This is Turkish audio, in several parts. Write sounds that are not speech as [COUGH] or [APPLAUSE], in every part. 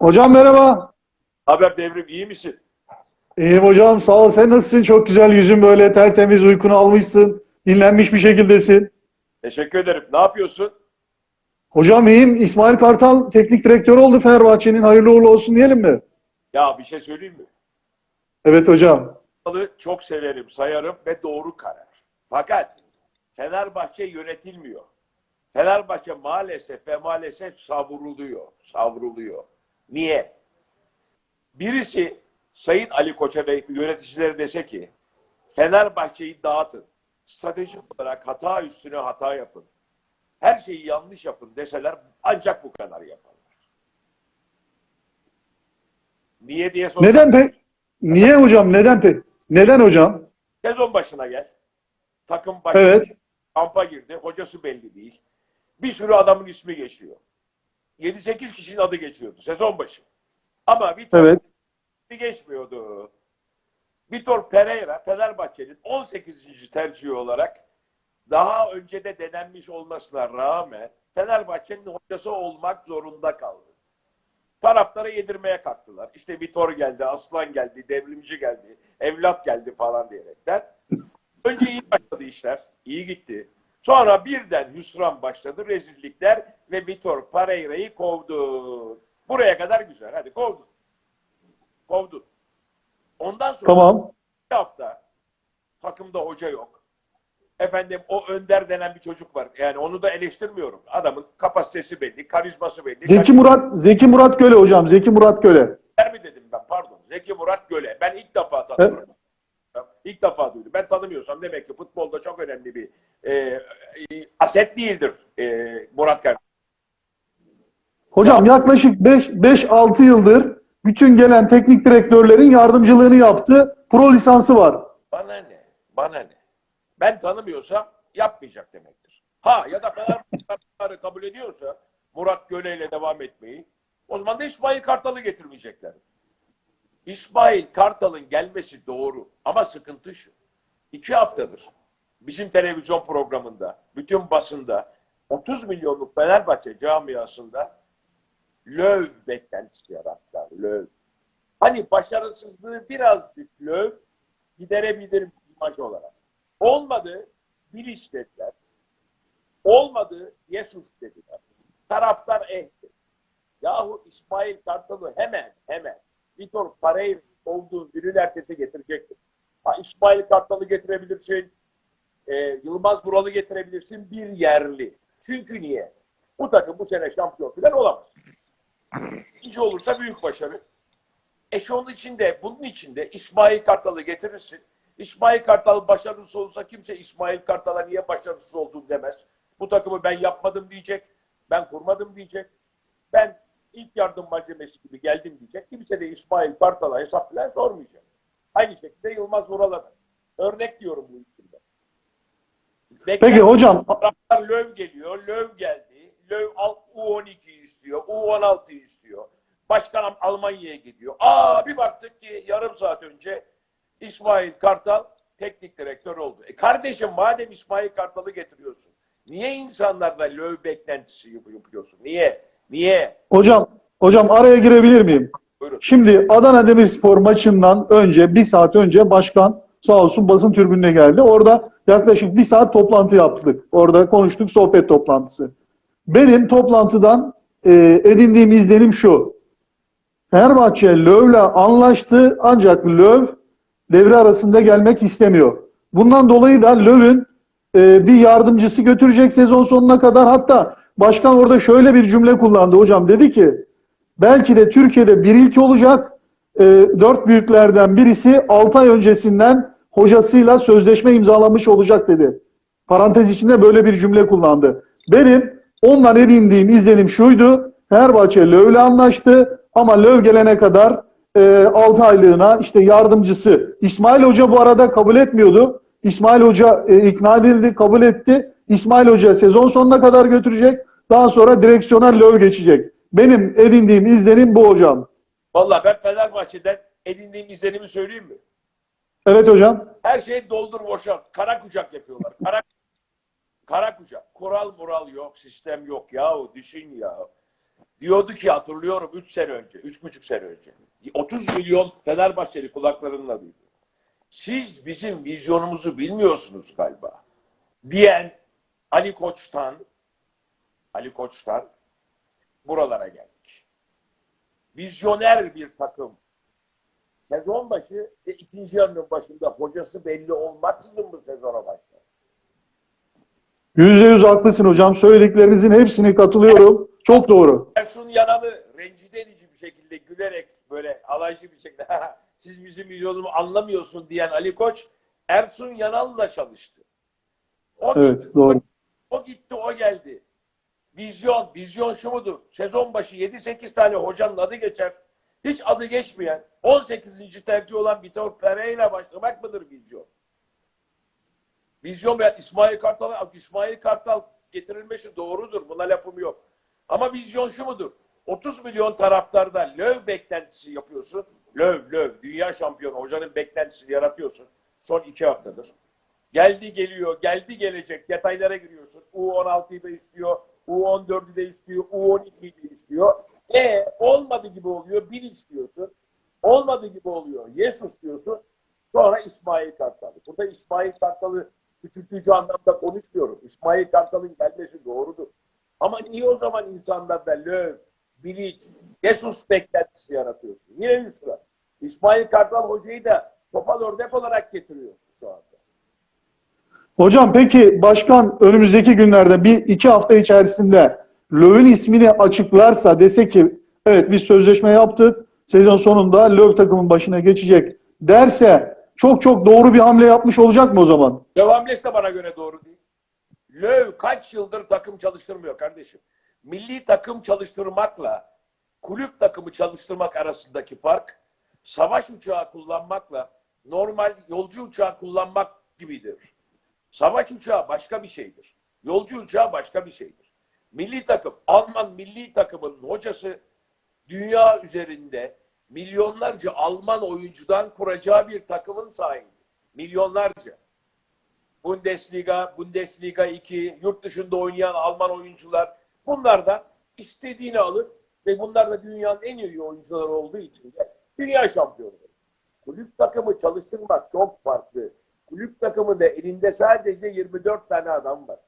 Hocam merhaba. Haber devrim iyi misin? İyiyim hocam sağ ol. Sen nasılsın? Çok güzel yüzün böyle tertemiz uykunu almışsın. Dinlenmiş bir şekildesin. Teşekkür ederim. Ne yapıyorsun? Hocam iyiyim. İsmail Kartal teknik direktör oldu Fenerbahçe'nin. Hayırlı uğurlu olsun diyelim mi? Ya bir şey söyleyeyim mi? Evet hocam. Çok severim, sayarım ve doğru karar. Fakat Fenerbahçe yönetilmiyor. Fenerbahçe maalesef ve maalesef savruluyor. Savruluyor. Niye? Birisi Sayın Ali Koç'a ve yöneticileri dese ki Fenerbahçe'yi dağıtın. Stratejik olarak hata üstüne hata yapın. Her şeyi yanlış yapın deseler ancak bu kadar yaparlar. Niye diye sorarsan Neden pek? Niye hocam? Neden pek? Neden hocam? sezon başına gel. Takım başına Evet. kampa girdi. Hocası belli değil. Bir sürü adamın ismi geçiyor. 7-8 kişinin adı geçiyordu sezon başı. Ama Vitor Evet. geçmiyordu. Vitor Pereira Fenerbahçe'nin 18. tercihi olarak daha önce de denenmiş olmasına rağmen Fenerbahçe'nin hocası olmak zorunda kaldı. Taraftarı yedirmeye kalktılar. İşte Vitor geldi, Aslan geldi, Devrimci geldi, Evlat geldi falan diyerekten. Önce iyi başladı işler. iyi gitti. Sonra birden hüsran başladı, rezillikler ve Vitor Pereira'yı kovdu. Buraya kadar güzel. Hadi kovdu. Kovdu. Ondan sonra Tamam. bir hafta takımda hoca yok. Efendim o Önder denen bir çocuk var. Yani onu da eleştirmiyorum. Adamın kapasitesi belli, karizması belli. Zeki Murat Zeki Murat Göle hocam. Zeki Murat Göle. Karizma mi dedim ben pardon. Zeki Murat Göle. Ben ilk defa tanıyorum. İlk defa duydum. Ben tanımıyorsam demek ki futbolda çok önemli bir e, e, aset değildir e, Murat kardeşim. Hocam yaklaşık 5-6 yıldır bütün gelen teknik direktörlerin yardımcılığını yaptı. Pro lisansı var. Bana ne? Bana ne? Ben tanımıyorsam yapmayacak demektir. Ha ya da Fenerbahçe kabul ediyorsa Murat Göle ile devam etmeyi o zaman da İsmail Kartal'ı getirmeyecekler. İsmail Kartal'ın gelmesi doğru ama sıkıntı şu. İki haftadır bizim televizyon programında, bütün basında 30 milyonluk Fenerbahçe camiasında löv beklentisi yarattılar. Löv. Hani başarısızlığı birazcık löv giderebilir imaj olarak. Olmadı bir istediler. Olmadı Jesus dediler. Taraftar ehti. Yahu İsmail Kartal'ı hemen hemen Vitor Pereira olduğu günün ertesi getirecektir. Ha, İsmail Kartal'ı getirebilirsin. e, Yılmaz Vural'ı getirebilirsin. Bir yerli. Çünkü niye? Bu takım bu sene şampiyon falan olamaz. İkinci olursa büyük başarı. E şu onun içinde, bunun içinde İsmail Kartal'ı getirirsin. İsmail Kartal başarısız olursa kimse İsmail Kartal'a niye başarısız oldun demez. Bu takımı ben yapmadım diyecek. Ben kurmadım diyecek. Ben ilk yardım malzemesi gibi geldim diyecek. Kimse de İsmail Kartal'a hesap falan sormayacak. Aynı şekilde Yılmaz Vural'a da. Örnek diyorum bu içinde. Peki hocam Löv geliyor. Löv geldi. Löv alt U12 istiyor. U16 istiyor. Başkan Almanya'ya gidiyor. Aa bir baktık ki yarım saat önce İsmail Kartal teknik direktör oldu. E kardeşim madem İsmail Kartal'ı getiriyorsun. Niye insanlarda Löv beklentisi yap- yapıyorsun? Niye? Niye? hocam hocam araya girebilir miyim? Buyurun. Şimdi Adana Demirspor maçından önce bir saat önce başkan sağ olsun basın tribününe geldi. Orada yaklaşık bir saat toplantı yaptık. Orada konuştuk sohbet toplantısı. Benim toplantıdan e, edindiğim izlenim şu. Fenerbahçe Löw'le anlaştı ancak Löw devre arasında gelmek istemiyor. Bundan dolayı da Löw'ün e, bir yardımcısı götürecek sezon sonuna kadar. Hatta başkan orada şöyle bir cümle kullandı hocam. Dedi ki belki de Türkiye'de bir ilk olacak. E, dört büyüklerden birisi 6 ay öncesinden hocasıyla sözleşme imzalamış olacak dedi. Parantez içinde böyle bir cümle kullandı. Benim ondan edindiğim izlenim şuydu. Fenerbahçe Löw'le anlaştı ama Löw gelene kadar e, 6 aylığına işte yardımcısı. İsmail Hoca bu arada kabul etmiyordu. İsmail Hoca e, ikna edildi, kabul etti. İsmail Hoca sezon sonuna kadar götürecek. Daha sonra direksiyona Löw geçecek. Benim edindiğim izlenim bu hocam. Vallahi ben Fenerbahçe'den edindiğim izlenimi söyleyeyim mi? Evet hocam. Her şeyi doldur boşalt. Kara kucak yapıyorlar. Kara, kara kucak. Kural mural yok, sistem yok yahu. Düşün ya. Diyordu ki hatırlıyorum 3 sene önce, 3,5 sene önce. 30 milyon Fenerbahçeli kulaklarınla duydu. Siz bizim vizyonumuzu bilmiyorsunuz galiba. Diyen Ali Koç'tan Ali Koç'tan buralara geldik. Vizyoner bir takım. Sezon başı ve ikinci yarının başında hocası belli olmaksızın bu sezona başlar. Yüzde yüz haklısın hocam. Söylediklerinizin hepsine katılıyorum. Çok doğru. Ersun Yanal'ı rencide edici bir şekilde gülerek böyle alaycı bir şekilde siz bizim vizyonumuzu anlamıyorsun diyen Ali Koç Ersun Yanal'la çalıştı. O, Evet doğru. o gitti o geldi. Vizyon, vizyon şu mudur? Sezon başı 7-8 tane hocanın adı geçer. Hiç adı geçmeyen 18. tercih olan Vitor Pereira başlamak mıdır vizyon? Vizyon veya İsmail Kartal, İsmail Kartal getirilmesi doğrudur. Buna lafım yok. Ama vizyon şu mudur? 30 milyon taraftarda löv beklentisi yapıyorsun. Löv, löv. Dünya şampiyonu hocanın beklentisini yaratıyorsun. Son iki haftadır. Geldi geliyor, geldi gelecek. Detaylara giriyorsun. U16'yı da istiyor, U14'ü de istiyor, U12'yi de istiyor. E olmadı gibi oluyor. Bir istiyorsun. Olmadı gibi oluyor. Yesus diyorsun. Sonra İsmail Kartal. Burada İsmail Kartal'ı küçültücü anlamda konuşmuyorum. İsmail Kartal'ın gelmesi doğrudur. Ama niye o zaman insanlarda löv, bilic, Jesus beklentisi yaratıyorsun? Yine Yusra. İsmail Kartal hocayı da topal örnek olarak getiriyorsun şu anda. Hocam peki başkan önümüzdeki günlerde bir iki hafta içerisinde Löw'ün ismini açıklarsa dese ki evet biz sözleşme yaptık sezon sonunda Löw takımın başına geçecek derse çok çok doğru bir hamle yapmış olacak mı o zaman? Devamlıysa de bana göre doğru değil. Löw kaç yıldır takım çalıştırmıyor kardeşim. Milli takım çalıştırmakla kulüp takımı çalıştırmak arasındaki fark savaş uçağı kullanmakla normal yolcu uçağı kullanmak gibidir. Savaş uçağı başka bir şeydir. Yolcu uçağı başka bir şeydir. Milli takım, Alman milli takımının hocası dünya üzerinde milyonlarca Alman oyuncudan kuracağı bir takımın sahibi. Milyonlarca. Bundesliga, Bundesliga 2, yurt dışında oynayan Alman oyuncular bunlardan istediğini alır ve bunlar da dünyanın en iyi oyuncuları olduğu için de dünya şampiyonu. Kulüp takımı çalıştırmak çok farklı. Kulüp takımında elinde sadece 24 tane adam var.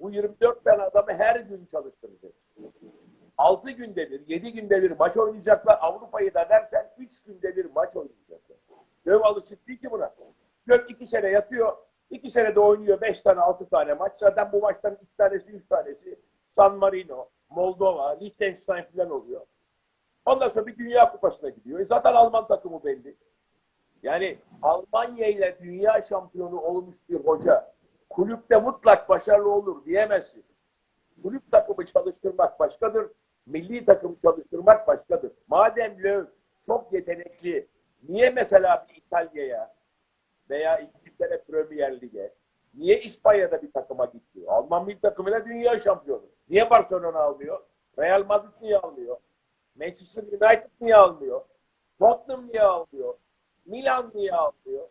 Bu 24 tane adamı her gün çalıştıracak. 6 günde bir, 7 günde bir maç oynayacaklar. Avrupa'yı da dersen 3 günde bir maç oynayacaklar. Löw alışık değil ki buna. Löw 2 sene yatıyor. 2 senede oynuyor 5 tane 6 tane maç. Zaten bu maçların 2 tanesi 3 tanesi San Marino, Moldova, Liechtenstein falan oluyor. Ondan sonra bir Dünya Kupası'na gidiyor. E zaten Alman takımı belli. Yani Almanya ile dünya şampiyonu olmuş bir hoca kulüpte mutlak başarılı olur diyemezsin. Kulüp takımı çalıştırmak başkadır. Milli takımı çalıştırmak başkadır. Madem Löw çok yetenekli, niye mesela bir İtalya'ya veya İngiltere Premier Lig'e, niye İspanya'da bir takıma gitti? Alman milli takımıyla dünya şampiyonu. Niye Barcelona almıyor? Real Madrid niye almıyor? Manchester United niye almıyor? Tottenham niye almıyor? Milan niye almıyor?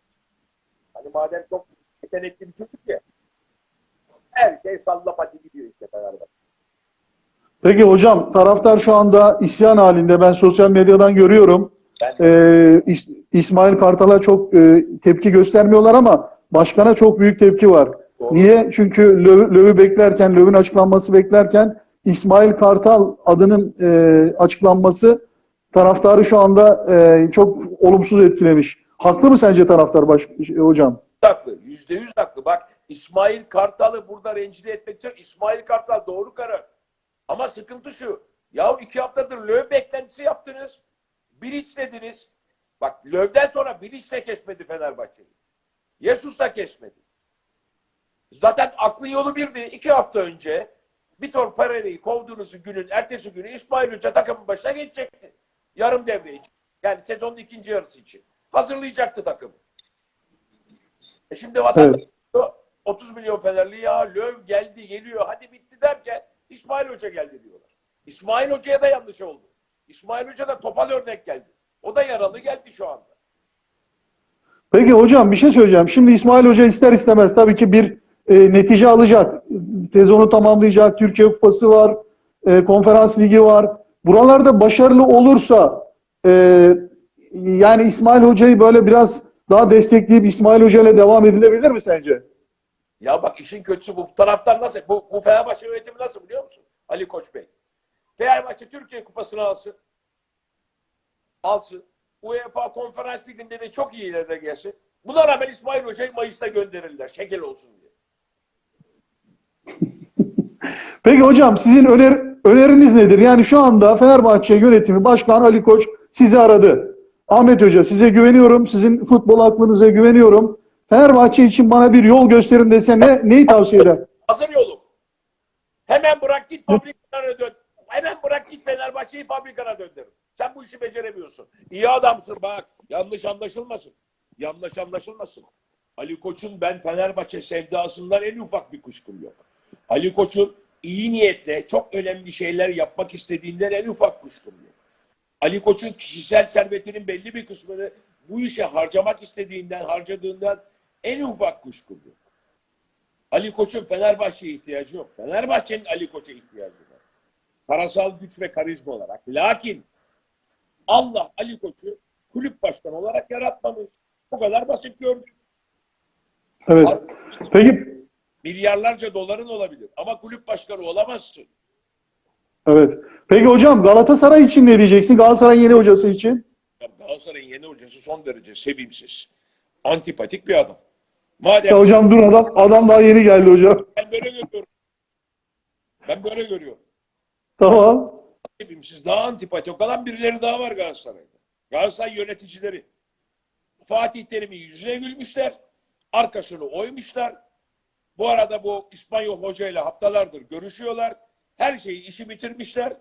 Hani madem çok yetenekli bir çocuk ya. Her şey salla pati gidiyor işte Fenerbahçe. Peki hocam taraftar şu anda isyan halinde ben sosyal medyadan görüyorum. Ben Ee, İs- İsmail Kartal'a çok e, tepki göstermiyorlar ama başkana çok büyük tepki var. Doğru. Niye? Çünkü Löw- Löw'ü beklerken, Löw'ün açıklanması beklerken İsmail Kartal adının e, açıklanması taraftarı şu anda e, çok olumsuz etkilemiş. Haklı mı sence taraftar baş, hocam? haklı. Yüzde yüz haklı. Bak İsmail Kartal'ı burada rencide etmek için İsmail Kartal doğru karar. Ama sıkıntı şu. Ya iki haftadır Löw beklentisi yaptınız. Bilic dediniz. Bak Löw'den sonra Bilic de kesmedi Fenerbahçe'yi. Jesus da kesmedi. Zaten aklın yolu birdi. İki hafta önce Vitor Pereira'yı kovduğunuz günün ertesi günü İsmail Hoca takımın başına geçecekti. Yarım devre için. Yani sezonun ikinci yarısı için. Hazırlayacaktı takımı. E şimdi vatandaş diyor, 30 milyon Fenerli ya Löw geldi geliyor hadi bitti derken İsmail Hoca geldi diyorlar. İsmail Hoca'ya da yanlış oldu. İsmail Hoca da topal örnek geldi. O da yaralı geldi şu anda. Peki hocam bir şey söyleyeceğim. Şimdi İsmail Hoca ister istemez tabii ki bir e, netice alacak. Sezonu tamamlayacak. Türkiye Kupası var. e, konferans ligi var. Buralarda başarılı olursa e, yani İsmail Hoca'yı böyle biraz daha destekleyip İsmail Hoca ile devam edilebilir mi sence? Ya bak işin kötüsü bu taraftar nasıl? Bu, bu Fenerbahçe yönetimi nasıl biliyor musun? Ali Koç Bey. Fenerbahçe Türkiye Kupası'nı alsın. Alsın. UEFA Konferans Ligi'nde de çok iyi ileride gelsin. Buna rağmen İsmail Hoca'yı Mayıs'ta gönderirler. Şekil olsun diye. [LAUGHS] Peki hocam sizin öner, öneriniz nedir? Yani şu anda Fenerbahçe yönetimi Başkan Ali Koç sizi aradı. Ahmet Hoca size güveniyorum. Sizin futbol aklınıza güveniyorum. Fenerbahçe için bana bir yol gösterin dese ne, neyi tavsiye eder? Hazır yolum. Hemen bırak git fabrikana dön. Hemen bırak git Fenerbahçe'yi fabrikana döndür. Sen bu işi beceremiyorsun. İyi adamsın bak. Yanlış anlaşılmasın. Yanlış anlaşılmasın. Ali Koç'un ben Fenerbahçe sevdasından en ufak bir kuşkum yok. Ali Koç'un iyi niyetle çok önemli şeyler yapmak istediğinden en ufak kuşkum yok. Ali Koç'un kişisel servetinin belli bir kısmını bu işe harcamak istediğinden, harcadığından en ufak kuşkum yok. Ali Koç'un Fenerbahçe'ye ihtiyacı yok. Fenerbahçe'nin Ali Koç'a ihtiyacı var. Parasal güç ve karizma olarak. Lakin Allah Ali Koç'u kulüp başkanı olarak yaratmamış. Bu kadar basit gördük. Evet. Peki Milyarlarca doların olabilir ama kulüp başkanı olamazsın. evet. Peki hocam Galatasaray için ne diyeceksin? Galatasaray'ın yeni hocası için. Ya Galatasaray'ın yeni hocası son derece sevimsiz. Antipatik bir adam. Madem Ya hocam dur adam adam daha yeni geldi hocam. ben böyle görüyorum. Ben böyle görüyorum. Tamam. Sevimsiz, daha antipatik olan birileri daha var Galatasaray'da. Galatasaray yöneticileri. Fatih Terim'i yüzüne gülmüşler. Arkasını oymuşlar. Bu arada bu İspanyol hocayla haftalardır görüşüyorlar. Her şeyi işi bitirmişler.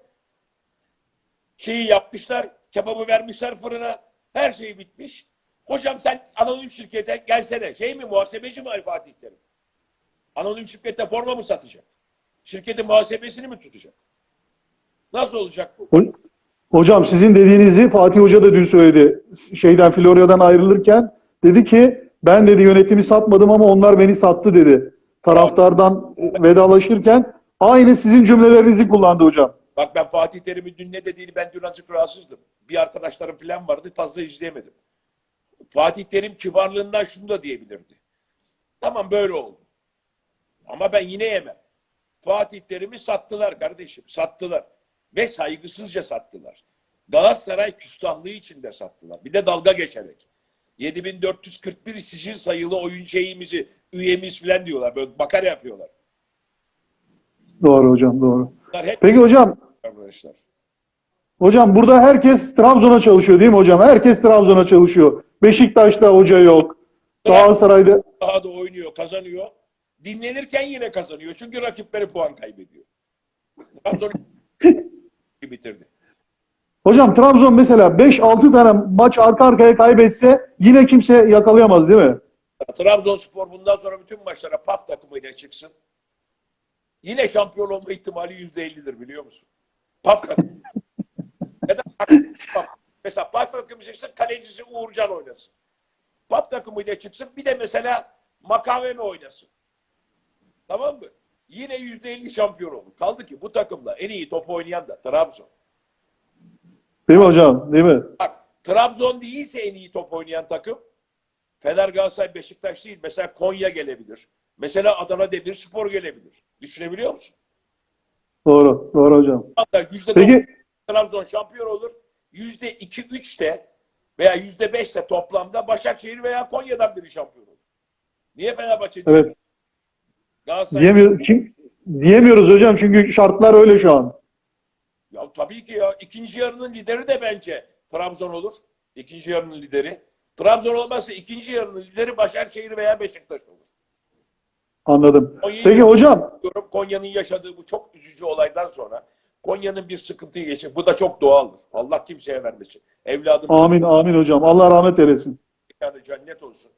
Şeyi yapmışlar. Kebabı vermişler fırına. Her şey bitmiş. Hocam sen anonim şirkete gelsene. Şey mi muhasebeci mi Ali Fatih Terim? Anonim şirkette forma mı satacak? Şirketin muhasebesini mi tutacak? Nasıl olacak bu? Ho- Hocam sizin dediğinizi Fatih Hoca da dün söyledi. Şeyden Florya'dan ayrılırken dedi ki ben dedi yönetimi satmadım ama onlar beni sattı dedi. Taraftardan e, vedalaşırken aynı sizin cümlelerinizi kullandı hocam. Bak ben Fatih Terim'in dün ne dediğini ben dün azıcık rahatsızdım. Bir arkadaşlarım falan vardı fazla izleyemedim. Fatih Terim kibarlığından şunu da diyebilirdi. Tamam böyle oldu. Ama ben yine yemem. Fatih Terim'i sattılar kardeşim. Sattılar. Ve saygısızca sattılar. Galatasaray küstahlığı içinde sattılar. Bir de dalga geçerek. 7441 sicil sayılı oyun şeyimizi, üyemiz falan diyorlar. Böyle bakar yapıyorlar. Doğru hocam doğru. Bunlar hep Peki hocam arkadaşlar. hocam burada herkes Trabzon'a çalışıyor değil mi hocam? Herkes Trabzon'a çalışıyor. Beşiktaş'ta hoca yok. Galatasaray'da daha da oynuyor, kazanıyor. Dinlenirken yine kazanıyor. Çünkü rakipleri puan kaybediyor. Trabzon [LAUGHS] bitirdi. Hocam Trabzon mesela 5-6 tane maç arka arkaya kaybetse yine kimse yakalayamaz değil mi? Trabzonspor bundan sonra bütün maçlara PAF takımıyla çıksın. Yine şampiyon olma ihtimali yüzde ellidir biliyor musun? PAF takımı. [LAUGHS] Neden? PAF. Mesela PAF takımı çıksın kalecisi Uğurcan oynasın. PAF takımıyla çıksın bir de mesela Makaveme oynasın. Tamam mı? Yine yüzde elli şampiyon olur. Kaldı ki bu takımla en iyi top oynayan da Trabzon. Değil mi hocam? Değil mi? Bak Trabzon değilse en iyi top oynayan takım Fener Galatasaray Beşiktaş değil. Mesela Konya gelebilir. Mesela Adana Demirspor gelebilir. Düşünebiliyor musun? Doğru. Doğru hocam. Hatta yüzde Peki Trabzon şampiyon olur. Yüzde iki üç de veya yüzde beş de toplamda Başakşehir veya Konya'dan biri şampiyon olur. Niye Fenerbahçe değil? evet Galatasaray diyemiyor, kim, diyemiyoruz hocam çünkü şartlar öyle şu an. Ya tabii ki ya. ikinci yarının lideri de bence Trabzon olur. İkinci yarının lideri. Trabzon olmazsa ikinci yarının lideri Başakşehir veya Beşiktaş olur. Anladım. Konya'yı Peki hocam Konya'nın yaşadığı bu çok üzücü olaydan sonra Konya'nın bir sıkıntıyı geçir. Bu da çok doğaldır. Allah kimseye vermesin. Evladım amin amin hocam. Allah rahmet eylesin. yani cennet olsun.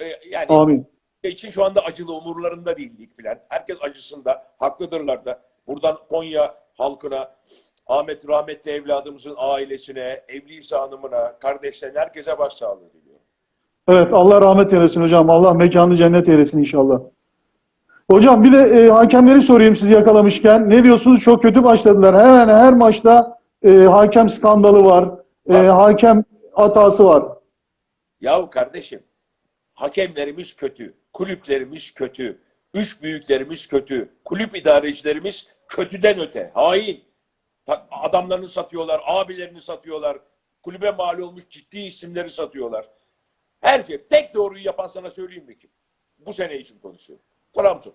Ee, yani Amin. için şu anda acılı umurlarında değil lig filan. Herkes acısında. Haklıdırlar da. Buradan Konya halkına, Ahmet rahmetli evladımızın ailesine, evliyse hanımına, kardeşlerine, herkese başsağlığı diliyorum. Evet Allah rahmet eylesin hocam. Allah mekanı cennet eylesin inşallah. Hocam bir de e, hakemleri sorayım sizi yakalamışken. Ne diyorsunuz? Çok kötü başladılar. Hemen her maçta e, hakem skandalı var. E, hakem hatası var. Yahu kardeşim hakemlerimiz kötü, kulüplerimiz kötü, üç büyüklerimiz kötü, kulüp idarecilerimiz kötüden öte, hain. Adamlarını satıyorlar, abilerini satıyorlar, kulübe mal olmuş ciddi isimleri satıyorlar. Her şey, tek doğruyu yapan sana söyleyeyim mi kim? Bu sene için konuşuyorum. Trabzon.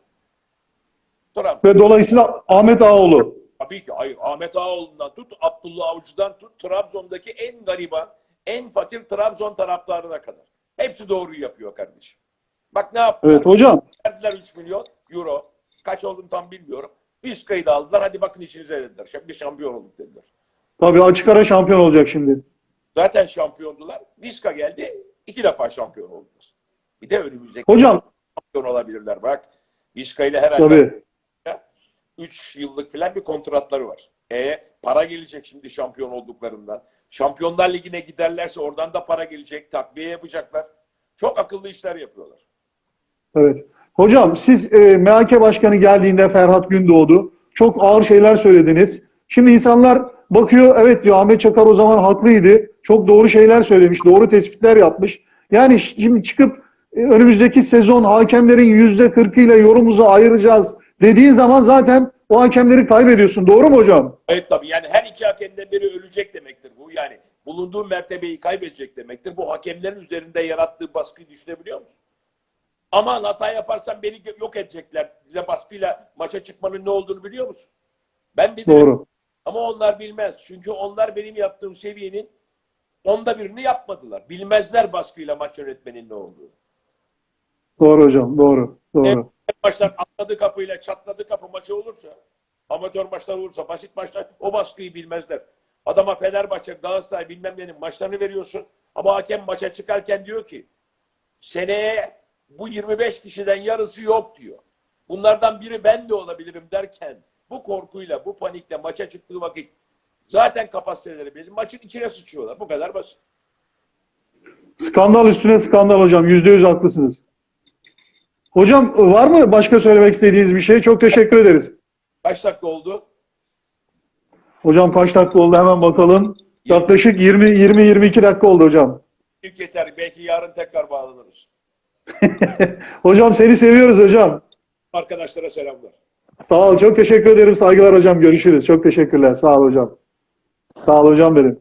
Trabzon. Ve dolayısıyla Ahmet Ağoğlu. Tabii ki hayır. Avcı'dan Ağoğlu'ndan tut, Abdullah Avcı'dan tut, Trabzon'daki en gariban, en fakir Trabzon taraftarına kadar. Hepsi doğruyu yapıyor kardeşim. Bak ne yaptılar? Evet hocam. Verdiler 3 milyon euro. Kaç olduğunu tam bilmiyorum. Vizca'yı da aldılar. Hadi bakın işinize dediler. Bir şampiyon olduk dediler. Tabii açık ara şampiyon olacak şimdi. Zaten şampiyondular. Vizca geldi. iki defa şampiyon oldular. Bir de önümüzdeki Hocam şampiyon olabilirler. Bak Vizca ile herhalde tabii. 3 yıllık falan bir kontratları var. E para gelecek şimdi şampiyon olduklarından. Şampiyonlar Ligi'ne giderlerse oradan da para gelecek. Takviye yapacaklar. Çok akıllı işler yapıyorlar. Evet. Hocam siz e, MHK Başkanı geldiğinde Ferhat Gündoğdu çok ağır şeyler söylediniz. Şimdi insanlar bakıyor evet diyor Ahmet Çakar o zaman haklıydı. Çok doğru şeyler söylemiş, doğru tespitler yapmış. Yani şimdi çıkıp e, önümüzdeki sezon hakemlerin yüzde kırkıyla yorumunuzu ayıracağız dediğin zaman zaten o hakemleri kaybediyorsun. Doğru mu hocam? Evet tabii yani her iki hakemden biri ölecek demektir bu. Yani bulunduğu mertebeyi kaybedecek demektir. Bu hakemlerin üzerinde yarattığı baskıyı düşünebiliyor musun? Aman hata yaparsam beni yok edecekler. Size baskıyla maça çıkmanın ne olduğunu biliyor musun? Ben bilirim. Doğru. Ama onlar bilmez. Çünkü onlar benim yaptığım seviyenin onda birini yapmadılar. Bilmezler baskıyla maç yönetmenin ne olduğunu. Doğru hocam. Doğru. Doğru. Maçlar atladı kapıyla çatladı kapı maçı olursa, amatör maçlar olursa, basit maçlar o baskıyı bilmezler. Adama Fenerbahçe, Galatasaray bilmem nenin maçlarını veriyorsun ama hakem maça çıkarken diyor ki seneye bu 25 kişiden yarısı yok diyor. Bunlardan biri ben de olabilirim derken bu korkuyla, bu panikle maça çıktığı vakit zaten kapasiteleri belli. Maçın içine sıçıyorlar. Bu kadar basit. Skandal üstüne skandal hocam. Yüzde yüz haklısınız. Hocam var mı başka söylemek istediğiniz bir şey? Çok teşekkür ederiz. Kaç dakika oldu? Hocam kaç dakika oldu hemen bakalım. Yaklaşık 20-22 dakika oldu hocam. Yeter. Belki yarın tekrar bağlanırız. [LAUGHS] hocam seni seviyoruz hocam. Arkadaşlara selamlar. Sağ ol. Çok teşekkür ederim. Saygılar hocam. Görüşürüz. Çok teşekkürler. Sağ ol hocam. Sağ ol hocam benim.